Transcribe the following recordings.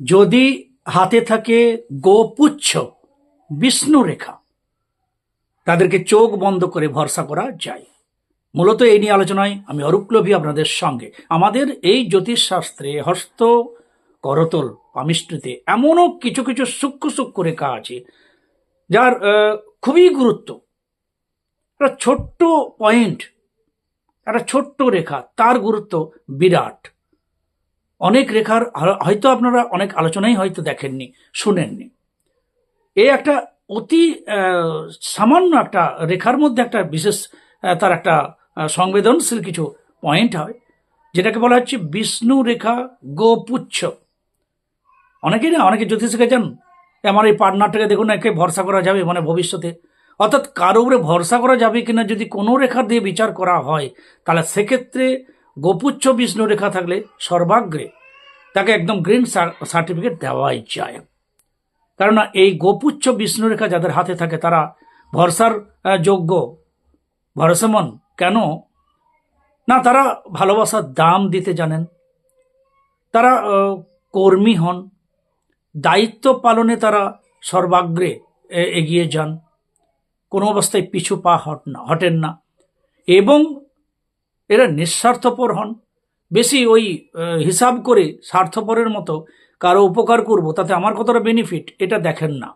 যদি হাতে থাকে গোপুচ্ছ বিষ্ণু রেখা, তাদেরকে চোখ বন্ধ করে ভরসা করা যায়। মূলত এই নিয়ে আলোচনায় আমি অরূপলভী আপনাদের সঙ্গে। আমাদের এই জ্যোতিষশাস্ত্রে হস্ত করতল পামিষ্ট্রিতে এমনও কিছু কিছু সূক্ষ্ম সূক্ষ্ম রেখা আছে, যার খুবই গুরুত্ব। একটা ছোট্ট পয়েন্ট, একটা ছোট্ট রেখা, তার গুরুত্ব বিরাট। অনেক রেখার হয়তো আপনারা অনেক আলোচনাই হয়তো দেখেননি, শুনেননি। এ একটা অতি সামান্য একটা রেখার মধ্যে একটা বিশেষ তার একটা সংবেদনশীল কিছু পয়েন্ট হয়, যেটাকে বলা হচ্ছে বিষ্ণু রেখা গোপুচ্ছ। অনেকেই না, অনেকে জ্যোতিষ যান আমার এই পার্টনারটাকে দেখুন, একে ভরসা করা যাবে মানে ভবিষ্যতে। অর্থাৎ কারও উপরে ভরসা করা যাবে কিনা যদি কোনো রেখা দিয়ে বিচার করা হয়, তাহলে সেক্ষেত্রে গোপুচ্ছ বিষ্ণু রেখা থাকলে সর্বাগ্রে তাকে একদম গ্রিন সার্টিফিকেট দেওয়াই যায়। কেননা এই গোপুচ্ছ বিষ্ণু রেখা যাদের হাতে থাকে, তারা ভরসার যোগ্য, ভরসামন কেন? না, তারা ভালোবাসার দাম দিতে জানেন। তারা কর্মী হন। দায়িত্ব পালনে তারা সর্বাগ্রে এগিয়ে যান। কোনো অবস্থায় পিছু পা হট না, হটেন না। এবং এরা নিঃস্বার্থপর হন। বেশি ওই হিসাব করে স্বার্থপরের মতো কারও উপকার করব, তাতে আমার কতটা বেনিফিট এটা দেখেন না।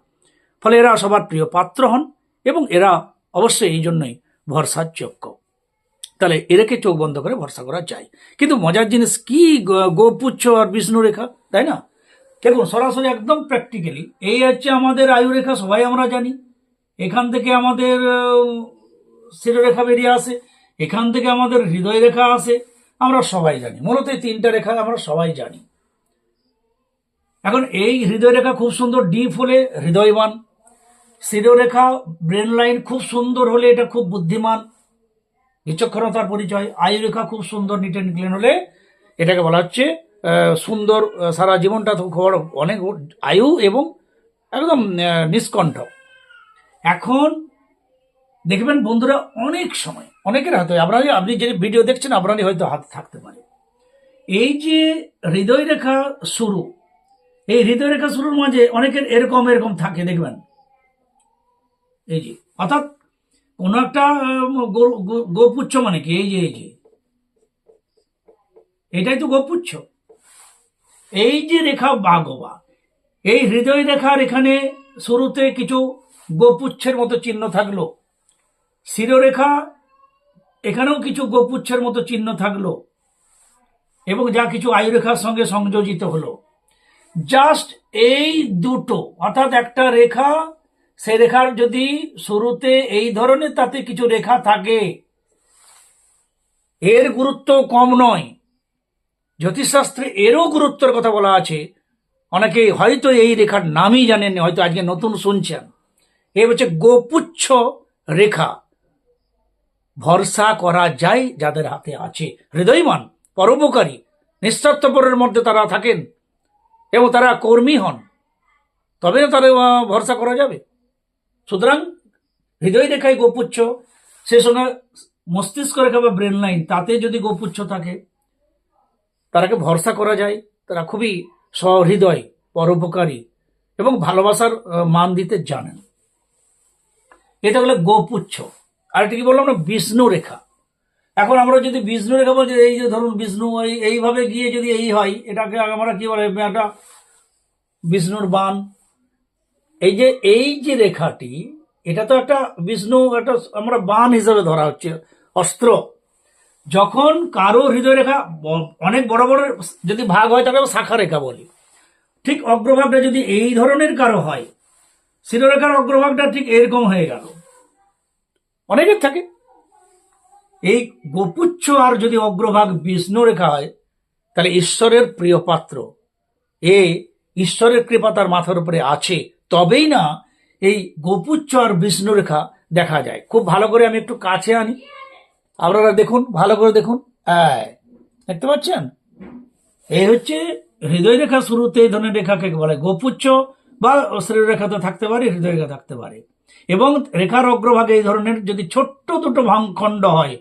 ফলে এরা সবার প্রিয় পাত্র হন এবং এরা অবশ্যই এই জন্যই ভরসার যোগ্য তাহলে এরাকে চোখ বন্ধ করে ভরসা করা যায়। কিন্তু মজার জিনিস কি গোপুচ্ছ আর বিষ্ণু রেখা তাই না? দেখুন, সরাসরি একদম প্র্যাকটিক্যালি এই হচ্ছে আমাদের আয়ু রেখা সবাই আমরা জানি। এখান থেকে আমাদের শিরোরেখা বেরিয়ে আসে। এখান থেকে আমাদের হৃদয় রেখা আসে আমরা সবাই জানি। মূলত এই তিনটা রেখা আমরা সবাই জানি। এখন এই হৃদয় রেখা খুব সুন্দর ডিপ হলে হৃদয়বান, শিরোরেখা ব্রেন লাইন খুব সুন্দর হলে এটা খুব বুদ্ধিমান, বিচক্ষণতার পরিচয় আয়ু রেখা খুব সুন্দর নিট অ্যান্ড ক্লিন হলে এটাকে বলা হচ্ছে সুন্দর সারা জীবনটা তো খুব বড় অনেক আয়ু এবং একদম নিষ্কণ্ঠ। এখন দেখবেন বন্ধুরা, অনেক সময়, অনেকের হাতে আপনারা আপনি যে ভিডিও দেখছেন, আপনারই হয়তো হাতে থাকতে পারে। এই যে হৃদয় রেখা শুরু, এই হৃদয় রেখা শুরুর মাঝে অনেকের এরকম এরকম থাকে, দেখবেন। এই যে, অর্থাৎ কোন একটা গোপুচ্ছ মানে কি? এই যে এই যে। এটাই তো গোপুচ্ছ। এই যে রেখা বাগবা, এই হৃদয় রেখার এখানে শুরুতে কিছু গোপুচ্ছের মতো চিহ্ন থাকল। শিরোরেখা, এখানেও কিছু গোপুচ্ছের মতো চিহ্ন থাকল এবং যা কিছু আয়ুরেখার সঙ্গে সংযোজিত হলো। জাস্ট এই দুটো, অর্থাৎ একটা রেখা সেই রেখার যদি শুরুতে এই ধরনের তাতে কিছু রেখা থাকে, এর গুরুত্ব কম নয়। জ্যোতিষশাস্ত্রে এরও গুরুত্বের কথা বলা আছে। অনেকে হয়তো এই রেখার নামই জানেন হয়তো আজকে নতুন শুনছেন। এ হচ্ছে গোপুচ্ছ রেখা। ভরসা করা যায় যাদের হাতে আছে। হৃদয়মান, পরোপকারী, নিঃস্বার্থপরের মধ্যে তারা থাকেন এবং তারা কর্মী হন। তবে না তাদের ভরসা করা যাবে? সুতরাং হৃদয় রেখায় গোপুচ্ছ, সে সঙ্গে মস্তিষ্ক রেখা বা ব্রেন লাইন তাতে যদি গোপুচ্ছ থাকে, তারাকে ভরসা করা যায়। তারা খুবই সহৃদয়, পরোপকারী এবং ভালোবাসার মান দিতে জানেন। এটা হলো গোপুচ্ছ। আর এটা কি বললাম না বিষ্ণু রেখা। এখন আমরা যদি বিষ্ণু রেখা বলছি এই যে ধরুন বিষ্ণু, এই, এইভাবে গিয়ে যদি এই হয়, এটাকে আমরা কি বলে, একটা বিষ্ণুর বান। এই যে এই যে রেখাটি, এটা তো একটা বিষ্ণু, একটা আমরা বান হিসেবে ধরা হচ্ছে, অস্ত্র। যখন কারও হৃদয় রেখা অনেক বড় বড়, যদি ভাগ হয়, তাকে শাখা রেখা বলি। ঠিক অগ্রভাগটা যদি এই ধরনের কারও হয়, শিরোরেখার অগ্রভাগটা ঠিক এরকম হয়ে গেল। অনেকের থাকে। এই গোপুচ্ছ আর যদি অগ্রভাগ বিষ্ণু রেখা হয়, তাহলে ঈশ্বরের প্রিয় পাত্র। এ ঈশ্বরের কৃপা তার মাথার উপরে আছে, তবেই না এই গোপুচ্ছ আর বিষ্ণু রেখা দেখা যায়। খুব ভালো করে আমি একটু কাছে আনি। আপনারা দেখুন, ভালো করে দেখুন। দেখতে পাচ্ছেন? এই হচ্ছে হৃদয় রেখা শুরুতে এই ধরনের রেখাকে বলে গোপুচ্ছ বা শ্রেয় রেখা তো থাকতে পারে, হৃদয় রেখা থাকতে পারে। এবং রেখার অগ্রভাগে এই ধরনের যদি ছোট্ট দুটো ভাঙখণ্ড হয়,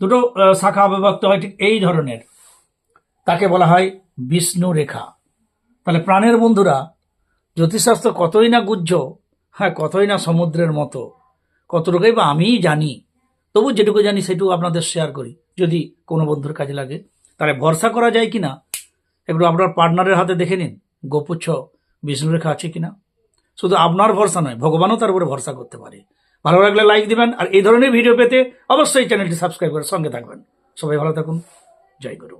দুটো শাখা বিভক্ত হয়, ঠিক এই ধরনের, তাকে বলা হয় বিষ্ণু রেখা। তাহলে প্রাণের বন্ধুরা, জ্যোতিষশাস্ত্র কতই না গুজ্জ হ্যাঁ কতই না সমুদ্রের মতো, কতটুকুই বা আমিই জানি, তবু যেটুকু জানি সেটুকু আপনাদের শেয়ার করি, যদি কোনো বন্ধুর কাজে লাগে। তাহলে ভরসা করা যায় কি না একটু আপনার পার্টনারের হাতে দেখে নিন, গোপুচ্ছ বিষ্ণুরেখা আছে কিনা? শুধু আপনার ভরসা নয়, ভগবানও তার উপরে ভরসা করতে পারে। ভালো লাগলে লাইক দিবেন, আর এই ধরনের ভিডিও পেতে অবশ্যই চ্যানেলটি সাবস্ক্রাইব করে সঙ্গে থাকবেন। সবাই ভালো থাকুন, জয় গুরু।